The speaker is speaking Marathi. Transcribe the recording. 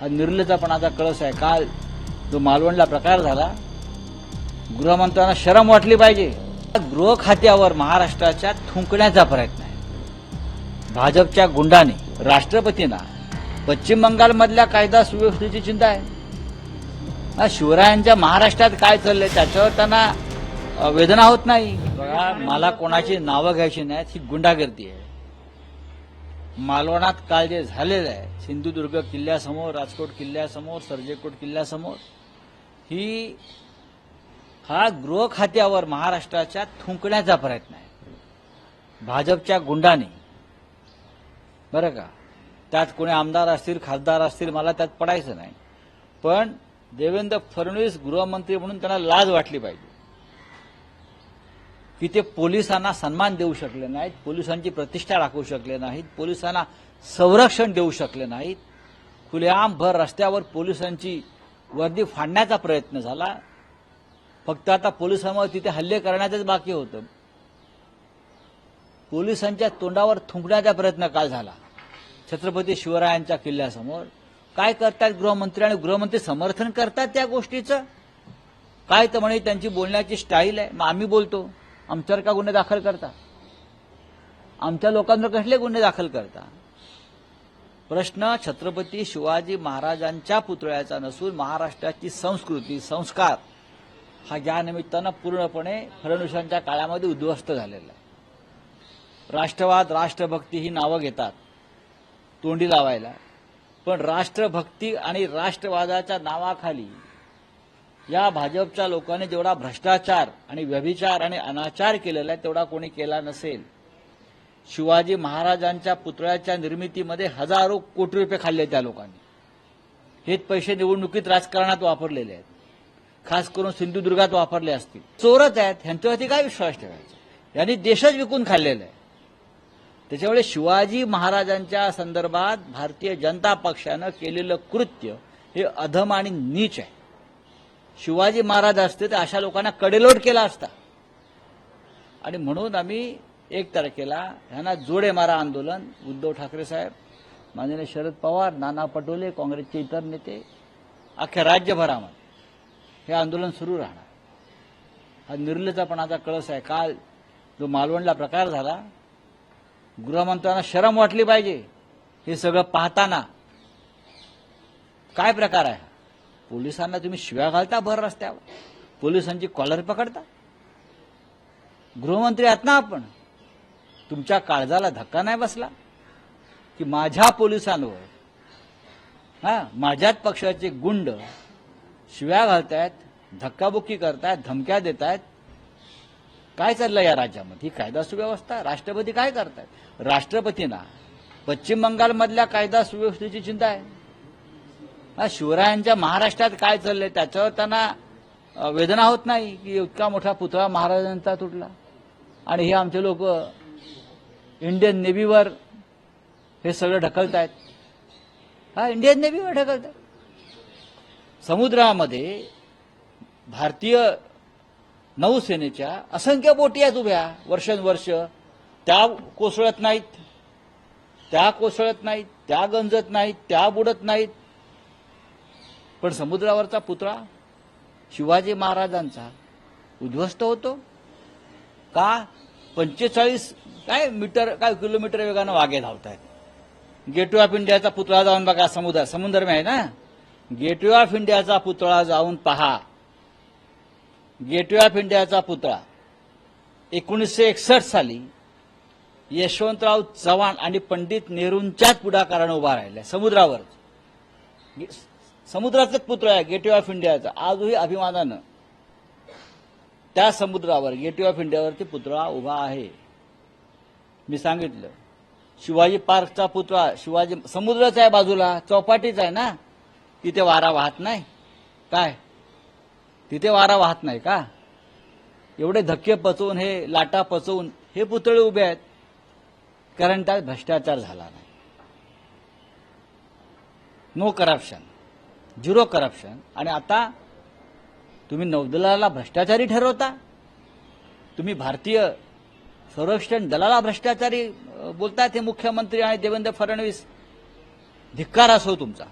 हा निर्लजपणाचा कळस आहे. काल जो मालवणला प्रकार झाला गृहमंत्र्यांना शरम वाटली पाहिजे. गृह खात्यावर महाराष्ट्राच्या थुंकण्याचा प्रयत्न आहे. भाजपच्या गुंडाने राष्ट्रपतींना पश्चिम बंगालमधल्या कायदा सुव्यवस्थेची चिंता आहे. हा शिवरायांच्या महाराष्ट्रात काय चाललंय त्याच्यावर त्यांना वेदना होत नाही. मला कोणाची नावं घ्यायची नाहीत ही गुंडागर्दी आहे. मालवणात काल जे झालेलं आहे सिंधुदुर्ग किल्ल्यासमोर राजकोट किल्ल्यासमोर सर्जेकोट किल्ल्यासमोर ही हा गृह खात्यावर महाराष्ट्राच्या थुंकण्याचा प्रयत्न आहे. भाजपच्या गुंडाने. बरं का? त्यात कोणी आमदार असतील खासदार असतील मला त्यात पडायचं नाही. पण देवेंद्र फडणवीस गृहमंत्री म्हणून त्यांना लाज वाटली पाहिजे. की ते पोलिसांना सन्मान देऊ शकले नाहीत पोलिसांची प्रतिष्ठा राखू शकले नाहीत पोलिसांना संरक्षण देऊ शकले नाहीत. खुलेआम भर रस्त्यावर पोलिसांची वर्दी फाडण्याचा प्रयत्न झाला. फक्त आता पोलिसांवर तिथे हल्ले करण्याचंच बाकी होतं. पोलिसांच्या तोंडावर थुंकण्याचा प्रयत्न काल झाला. छत्रपती शिवरायांच्या किल्ल्यासमोर. काय करतात गृहमंत्री आणि गृहमंत्री समर्थन करतात त्या गोष्टीचं? काय तर म्हणे त्यांची बोलण्याची स्टाईल आहे. मग आम्ही बोलतो. आमच्यावर का गुन्हे दाखल करता? आमच्या लोकांवर कसले गुन्हे दाखल करता? प्रश्न छत्रपती शिवाजी महाराजांच्या पुतळ्याचा नसून महाराष्ट्राची संस्कृती संस्कार हा या निमित्तानं पूर्णपणे फडणवीसांच्या काळामध्ये उद्ध्वस्त झालेला आहे. राष्ट्रवाद राष्ट्रभक्ती ही नावं घेतात तोंडी लावायला. पण राष्ट्रभक्ती आणि राष्ट्रवादाच्या नावाखाली या भाजपच्या लोकांनी जेवढा भ्रष्टाचार आणि व्यभिचार आणि अनाचार केलेला आहे तेवढा कोणी केला नसेल. शिवाजी महाराजांच्या पुतळ्याच्या निर्मितीमध्ये हजारो कोटी रुपये खाल्ले त्या लोकांनी. हेच पैसे निवडणुकीत राजकारणात वापरलेले आहेत. खास करून सिंधुदुर्गात वापरले असतील. चोरच आहेत ह्यांच्यावरती काय विश्वास ठेवायचा? यांनी देशच विकून खाल्लेला आहे. त्याच्यामुळे शिवाजी महाराजांच्या संदर्भात भारतीय जनता पक्षानं केलेलं कृत्य हे अधम आणि नीच आहे. शिवाजी महाराज असते तर अशा लोकांना कडेलोट केला असता. आणि म्हणून आम्ही एक तारखेला ह्यांना जोडे मारा आंदोलन उद्धव ठाकरे साहेब माननीय शरद पवार नाना पटोले काँग्रेसचे इतर नेते अख्ख्या राज्यभरामध्ये हे आंदोलन सुरू राहणार. हा निर्लजपणाचा कळस आहे. काल जो मालवणला प्रकार झाला गृहमंत्र्यांना शरम वाटली पाहिजे हे सगळं पाहताना काय प्रकार आहे? पोलिसांना तुम्ही शिव्या घालता भर रस्त्यावर? पोलिसांची कॉलर पकडता? गृहमंत्री आहात ना आपण. तुमच्या काळजाला धक्का नाही बसला? की माझ्या पोलिसांवर हा माझ्याच पक्षाचे गुंड शिव्या घालतायत धक्काबुक्की करतायत धमक्या देत आहेत काय चाललं या राज्यामध्ये? ही कायदा सुव्यवस्था? राष्ट्रपती काय करतायत? राष्ट्रपतींना पश्चिम बंगालमधल्या कायदा सुव्यवस्थेची चिंता आहे. शिवरायांच्या महाराष्ट्रात काय चाललंय? त्याच्यावर त्यांना वेदना होत नाही की इतका मोठा पुतळा महाराजांचा तुटला? आणि हे आमचे लोक इंडियन नेव्हीवर हे सगळं ढकलत आहेत हा इंडियन नेव्हीवर ढकलतात. समुद्रामध्ये भारतीय नौसेनेच्या असंख्य बोटी आहेत उभ्या वर्षानुवर्ष. त्या कोसळत नाहीत. त्या कोसळत नाहीत त्या गंजत नाहीत त्या बुडत नाहीत. पण समुद्रावरचा पुतळा शिवाजी महाराजांचा उद्ध्वस्त होतो. का? पंचेचाळीस काय मीटर काय किलोमीटर वेगानं वागे धावत आहेत गेटवे ऑफ इंडियाचा पुतळा जाऊन बघा समुद्र समुद्र आहे ना? गेटवे ऑफ इंडियाचा पुतळा जाऊन पहा. गेटवे ऑफ इंडियाचा पुतळा एकोणीसशे एकसष्ट साली यशवंतराव चव्हाण आणि पंडित नेहरूंच्याच पुढाकारानं उभा राहिला समुद्रावर समुद्राचाच पुतळा आहे गेटवे ऑफ इंडियाचा आजही अभिमानानं त्या समुद्रावर गेटवे ऑफ इंडियावरती पुतळा उभा आहे. मी सांगितलं शिवाजी पार्कचा पुतळा शिवाजी समुद्राचा आहे बाजूला चौपाटीचा आहे ना? तिथे वारा वाहत नाही. काय? तिथे वारा वाहत नाही का? एवढे धक्के पचवून हे लाटा पचवून हे पुतळे उभे आहेत. कारण त्यात भ्रष्टाचार झाला नाही. No corruption zero corruption. आणि आता तुम्ही नौदलाला भ्रष्टाचारी ठरवता. तुम्ही भारतीय संरक्षण दलाला भ्रष्टाचारी बोलतायत हे मुख्यमंत्री आणि देवेंद्र फडणवीस. धिक्कार असो तुमचा.